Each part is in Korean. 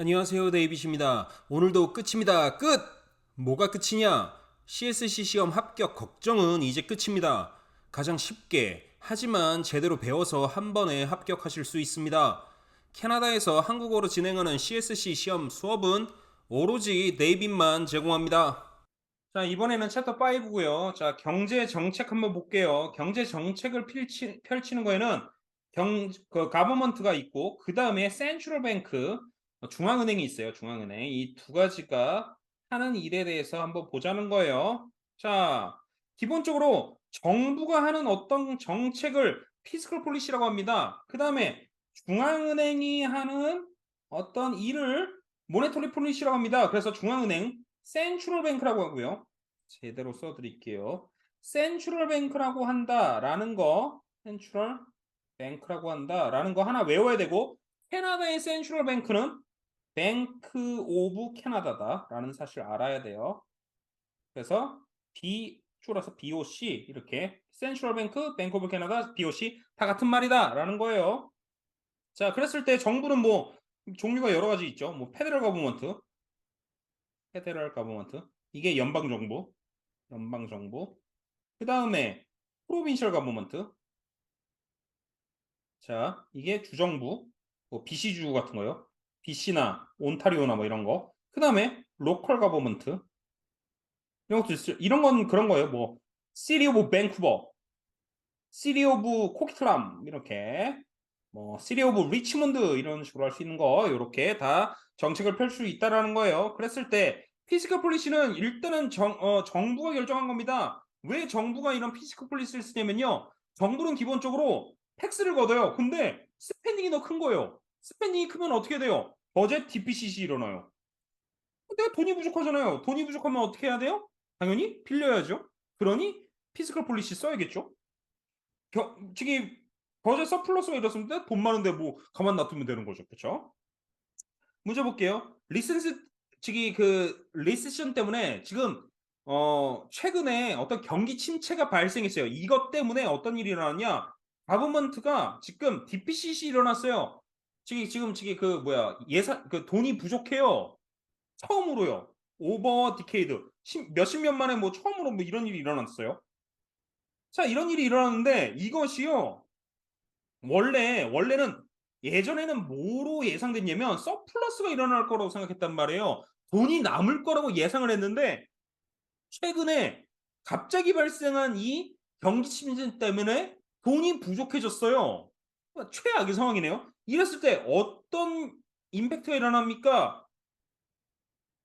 안녕하세요 데이빗입니다. 오늘도 끝입니다. 끝! 뭐가 끝이냐? CSC 시험 합격 걱정은 이제 끝입니다. 가장 쉽게 하지만 제대로 배워서 한 번에 합격하실 수 있습니다. 캐나다에서 한국어로 진행하는 CSC 시험 수업은 오로지 데이빗만 제공합니다. 자, 이번에는 챕터 5고요. 자, 경제 정책 한번 볼게요. 경제 정책을 펼치, 펼치는 거에는 경, 그, 가버먼트가 있고, 그 다음에 센트럴 뱅크, 어, 중앙은행이 있어요. 중앙은행. 이 두 가지가 하는 일에 대해서 한번 보자는 거예요. 자, 기본적으로 정부가 하는 어떤 정책을 피스컬 폴리시라고 합니다. 그 다음에 중앙은행이 하는 어떤 일을 모네터리 폴리시라고 합니다. 그래서 중앙은행 센트럴 뱅크라고 하고요. 제대로 써드릴게요. 센트럴 뱅크라고 한다라는 거, 센트럴 뱅크라고 한다라는 거 하나 외워야 되고 캐나다의 센트럴 뱅크는 뱅크 오브 캐나다다라는 사실 알아야 돼요. 그래서 B 줄여서 BOC 이렇게 센트럴 뱅크, 뱅크 오브 캐나다, BOC 다 같은 말이다라는 거예요. 자, 그랬을 때 정부는 뭐 종류가 여러 가지 있죠. 뭐 페데럴 거버먼트, 페데럴 거버먼트 이게 연방 정부, 연방 정부. 그 다음에 프로빈셜 거버먼트. 자, 이게 주정부, 뭐 BC주 같은 거요. BC나 온타리오나 뭐 이런 거. 그 다음에 로컬 거버먼트. 이런 것도 있어요. 이런 건 그런 거예요. 뭐 시리 오브 밴쿠버, 시리 오브 코키틀람 이렇게 뭐 시리 오브 리치몬드 이런 식으로 할 수 있는 거 이렇게 다 정책을 펼 수 있다라는 거예요. 그랬을 때 피지컬 폴리시는 일단은 정, 어, 정부가 결정한 겁니다. 왜 정부가 이런 피지컬 폴리시를 쓰냐면요. 정부는 기본적으로 텍스를 걷어요. 근데 스펜딩이 더 큰 거예요. 스펜딩이 크면 어떻게 돼요? 버젯 디피시시 일어나요. 내가 돈이 부족하잖아요. 돈이 부족하면 어떻게 해야 돼요? 당연히 빌려야죠. 그러니 피지컬 폴리시 써야겠죠. 겨, 저기 버젯 서플러스가 이렇습니다. 돈 많은데 뭐 가만 놔두면 되는 거죠. 그렇죠? 문제 볼게요. 리센스 저기 그 리세션 때문에 지금 어 최근에 어떤 경기 침체가 발생했어요. 이것 때문에 어떤 일이 일어났냐? 가버먼트가 지금 DPCC 일어났어요. 지금 지금 지금 그 뭐야 예산 그 돈이 부족해요. 처음으로요. 오버 디케이드 몇십 년 만에 뭐 처음으로 뭐 이런 일이 일어났어요. 자 이런 일이 일어났는데 이것이요. 원래 원래는 예전에는 뭐로 예상됐냐면 서플러스가 일어날 거라고 생각했단 말이에요. 돈이 남을 거라고 예상을 했는데 최근에 갑자기 발생한 이 경기 침체 때문에 돈이 부족해졌어요. 최악의 상황이네요. 이랬을 때 어떤 임팩트가 일어납니까?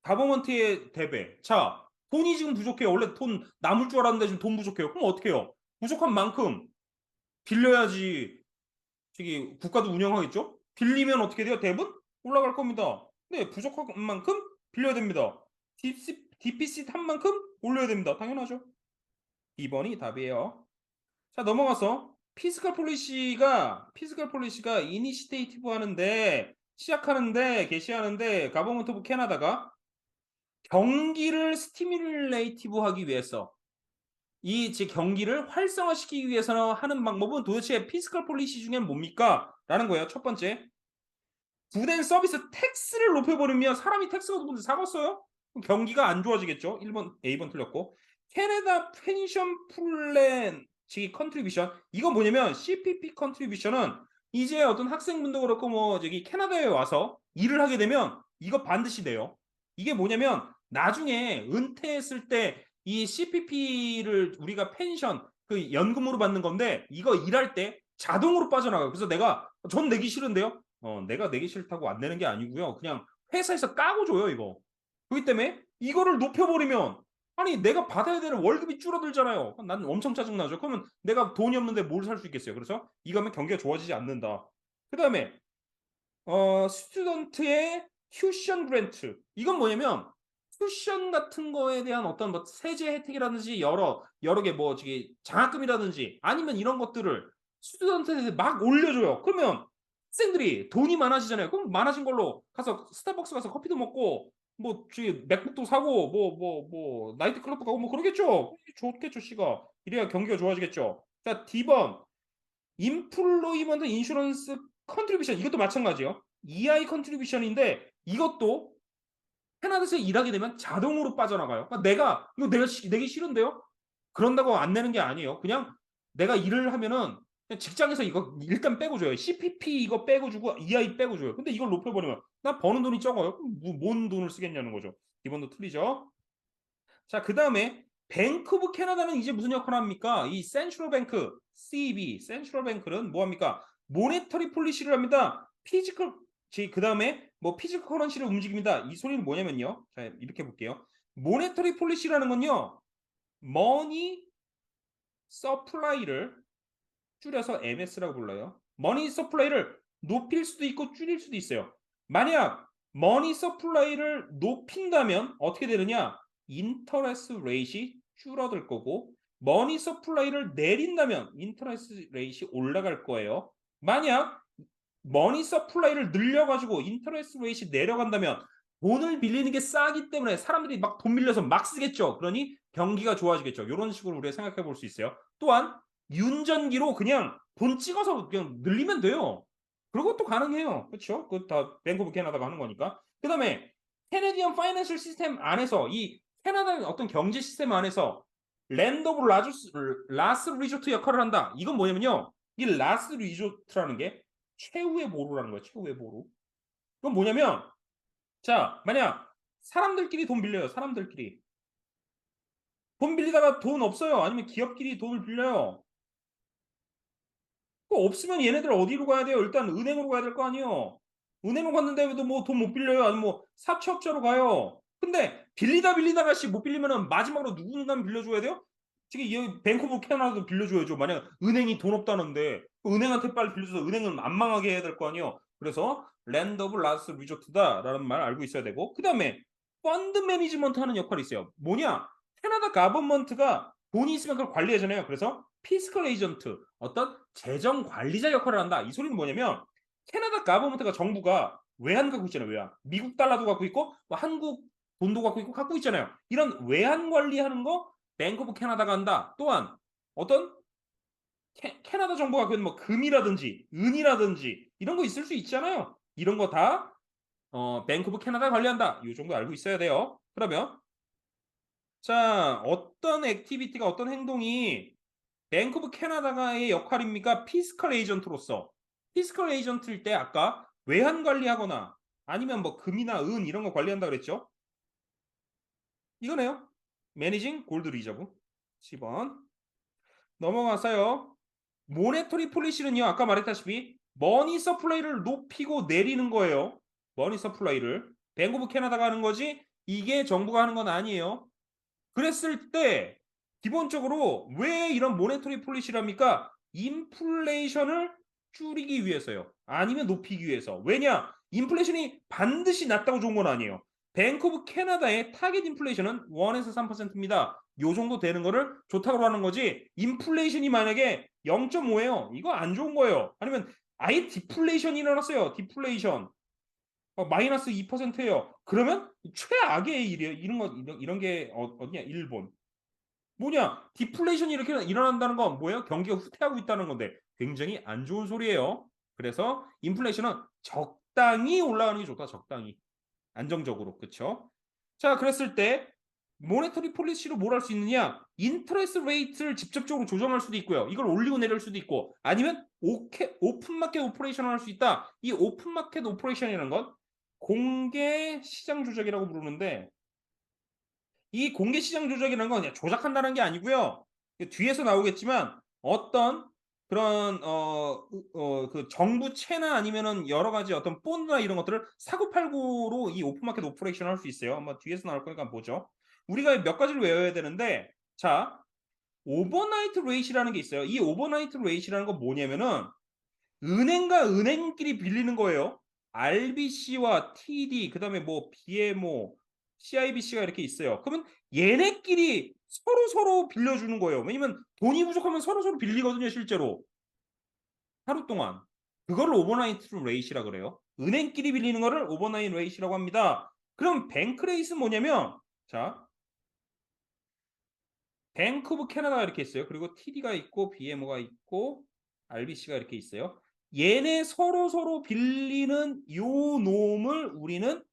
가버먼트의 대배. 자, 돈이 지금 부족해요. 원래 돈 남을 줄 알았는데 지금 돈 부족해요. 그럼 어떻게 해요? 부족한 만큼 빌려야지 저기 국가도 운영하겠죠? 빌리면 어떻게 돼요? 대분 올라갈 겁니다. 네, 부족한 만큼 빌려야 됩니다. DPC 탄 만큼 올려야 됩니다. 당연하죠. 2번이 답이에요. 자, 넘어가서 피스컬 폴리시가 피스컬 폴리시가 이니시테이티브 하는데 시작하는데 게시하는데 가버먼트 오브 캐나다가 경기를 스티뮬레이티브 하기 위해서 이제 경기를 활성화시키기 위해서 하는 방법은 도대체 피스컬 폴리시 중엔 뭡니까? 라는 거예요. 첫 번째. 부된 서비스 텍스를 높여버리면 사람이 텍스가 높은데 사갔어요? 경기가 안 좋아지겠죠? 1번, A번 틀렸고. 캐나다 펜션 플랜 즉 컨트리뷰션 이건 뭐냐면 CPP 컨트리뷰션은 이제 어떤 학생분도 그렇고 뭐 저기 캐나다에 와서 일을 하게 되면 이거 반드시 돼요. 이게 뭐냐면 나중에 은퇴했을 때 이 CPP를 우리가 펜션 그 연금으로 받는 건데 이거 일할 때 자동으로 빠져나가요. 그래서 내가 전 내기 싫은데요. 어, 내가 내기 싫다고 안 내는 게 아니고요. 그냥 회사에서 까고 줘요, 이거. 그렇기 때문에 이거를 높여버리면 아니 내가 받아야 되는 월급이 줄어들잖아요. 난 엄청 짜증나죠. 그러면 내가 돈이 없는데 뭘 살 수 있겠어요. 그래서 이거 하면 경기가 좋아지지 않는다. 그 다음에 어 스튜던트의 큐션 그랜트 이건 뭐냐면 쿠션 같은 거에 대한 어떤 뭐 세제 혜택이라든지 여러 여러 개 뭐 저기 장학금이라든지 아니면 이런 것들을 스튜던트한테 막 올려줘요. 그러면 학생들이 돈이 많아지잖아요. 그럼 많아진 걸로 가서 스타벅스 가서 커피도 먹고 뭐 저기 맥북도 사고 뭐 뭐 뭐 나이트 클럽도 가고 뭐 그러겠죠. 좋겠죠, 씨가. 이래야 경기가 좋아지겠죠. 자, D번 인플로이먼트 인슈런스 컨트리뷰션 이것도 마찬가지요. EI 컨트리뷰션인데 이것도 캐나다에서 일하게 되면 자동으로 빠져나가요. 그러니까 내가 이거 내가 시- 내기 싫은데요. 그런다고 안 내는 게 아니에요. 그냥 내가 일을 하면은 직장에서 이거 일단 빼고 줘요. CPP 이거 빼고 주고 EI 빼고 줘요. 근데 이걸 높여버리면 나 버는 돈이 적어요. 뭐- 뭔 돈을 쓰겠냐는 거죠. 기본도 틀리죠. 자, 그 다음에 뱅크 오브 캐나다는 이제 무슨 역할을 합니까? 이 센트럴 뱅크, CB, 센트럴 뱅크는 뭐 합니까? 모네터리 폴리시를 합니다. 피지컬 그 다음에 뭐 피지컬 커런시를 움직입니다. 이 소리는 뭐냐면요. 자, 이렇게 볼게요. 모네터리 폴리시라는 건요. 머니 서플라이를 줄여서 MS라고 불러요. 머니 서플라이를 높일 수도 있고 줄일 수도 있어요. 만약 머니 서플라이를 높인다면 어떻게 되느냐? 인터레스 레이시 줄어들 거고 머니 서플라이를 내린다면 인터레스 레이시 올라갈 거예요. 만약 머니 서플라이를 늘려가지고 인터레스 레이시 내려간다면 돈을 빌리는 게 싸기 때문에 사람들이 막 돈 빌려서 막 쓰겠죠. 그러니 경기가 좋아지겠죠. 이런 식으로 우리가 생각해 볼 수 있어요. 또한 윤전기로 그냥 돈 찍어서 그냥 늘리면 돼요. 그런 것도 가능해요. 그렇죠? 그다 오브 캐나다가 하는 거니까. 그다음에 캐네디언 파이낸셜 시스템 안에서 이 캐나다의 어떤 경제 시스템 안에서 랜드 오브 라스, 라스 리조트 역할을 한다. 이건 뭐냐면요. 이 라스 리조트라는 게 최후의 보루라는 거예요. 최후의 보루. 그건 뭐냐면 자, 만약 사람들끼리 돈 빌려요. 사람들끼리. 돈 빌리다가 돈 없어요. 아니면 기업끼리 돈을 빌려요. 그 없으면 얘네들 어디로 가야 돼요? 일단 은행으로 가야 될 거 아니에요. 은행으로 갔는데도 뭐 돈 못 빌려요. 아니면 뭐 사채업자로 가요. 근데 빌리다 빌리다가 씨 못 빌리면은 마지막으로 누군가는 빌려줘야 돼요? 지금 이 뱅크 오브 캐나다도 빌려줘야죠. 만약 은행이 돈 없다는데 은행한테 빨리 빌려줘서 은행은 안 망하게 해야 될 거 아니에요. 그래서 랜드 오브 라스 리조트다라는 말 알고 있어야 되고 그 다음에 펀드 매니지먼트 하는 역할이 있어요. 뭐냐? 캐나다 가버먼트가 돈이 있으면 그걸 관리하잖아요. 그래서 피스컬 에이전트 어떤 재정 관리자 역할을 한다. 이 소리는 뭐냐면 캐나다 가버먼트가 정부가 외환 갖고 있잖아요. 외환. 미국 달러도 갖고 있고 뭐 한국 돈도 갖고 있고 갖고 있잖아요. 이런 외환 관리하는 거 뱅크 오브 캐나다가 한다. 또한 어떤 캐, 캐나다 정부가 갖고 있는 뭐 금이라든지 은이라든지 이런 거 있을 수 있잖아요. 이런 거다 어, 뱅크 오브 캐나다 관리한다. 이 정도 알고 있어야 돼요. 그러면 자, 어떤 액티비티가 어떤 행동이 뱅크 오브 캐나다가의 역할입니까? 피스컬 에이전트로서. 피스컬 에이전트일 때 아까 외환 관리하거나 아니면 뭐 금이나 은 이런 거 관리한다 그랬죠? 이거네요. 매니징 골드 리저브 10번. 넘어가서요. 모네터리 폴리시는요. 아까 말했다시피 머니 서플라이를 높이고 내리는 거예요. 머니 서플라이를. 뱅크 오브 캐나다가 하는 거지 이게 정부가 하는 건 아니에요. 그랬을 때 기본적으로 왜 이런 모네터리 폴리시랍니까? 인플레이션을 줄이기 위해서요. 아니면 높이기 위해서. 왜냐? 인플레이션이 반드시 낮다고 좋은 건 아니에요. 뱅크 오브 캐나다의 타겟 인플레이션은 1에서 3%입니다. 요 정도 되는 거를 좋다고 하는 거지. 인플레이션이 만약에 0.5예요. 이거 안 좋은 거예요. 아니면 아예 디플레이션이 일어났어요. 디플레이션. 어, 마이너스 2%예요. 그러면 최악의 일이에요. 이런 거 이런, 이런 게 어, 어디냐? 일본. 뭐냐? 디플레이션이 이렇게 일어난다는 건 뭐예요? 경기가 후퇴하고 있다는 건데 굉장히 안 좋은 소리예요. 그래서 인플레이션은 적당히 올라가는 게 좋다. 적당히. 안정적으로. 그렇죠? 자, 그랬을 때 모네터리 폴리시로 뭘 할 수 있느냐? 인터레스 레이트를 직접적으로 조정할 수도 있고요. 이걸 올리고 내릴 수도 있고 아니면 오케, 오픈 마켓 오퍼레이션을 할 수 있다. 이 오픈 마켓 오퍼레이션이라는 건 공개 시장 조작이라고 부르는데 이 공개 시장 조작이라는 건 그냥 조작한다는 게 아니고요. 뒤에서 나오겠지만 어떤 그런 어그 정부 채나 아니면은 여러 가지 어떤 본드나 이런 것들을 사고 팔고로 이 오픈마켓 오퍼레이션을 할수 있어요. 한번 뒤에서 나올 거니까 보죠. 우리가 몇 가지를 외워야 되는데 자 오버나이트 레이시라는 게 있어요. 이 오버나이트 레이시라는 건 뭐냐면은 은행과 은행끼리 빌리는 거예요. RBC와 TD 그다음에 뭐 BMO, CIBC가 이렇게 있어요. 그러면 얘네끼리 서로 서로 빌려주는 거예요. 왜냐면 돈이 부족하면 서로 서로 빌리거든요, 실제로. 하루 동안. 그거를 오버나이트 레이시라 그래요. 은행끼리 빌리는 거를 오버나이트 레이시라고 합니다. 그럼 뱅크 레이스는 뭐냐면 자. 뱅크 오브 캐나다가 이렇게 있어요. 그리고 TD가 있고 BMO가 있고 RBC가 이렇게 있어요. 얘네 서로 서로 빌리는 요 놈을 우리는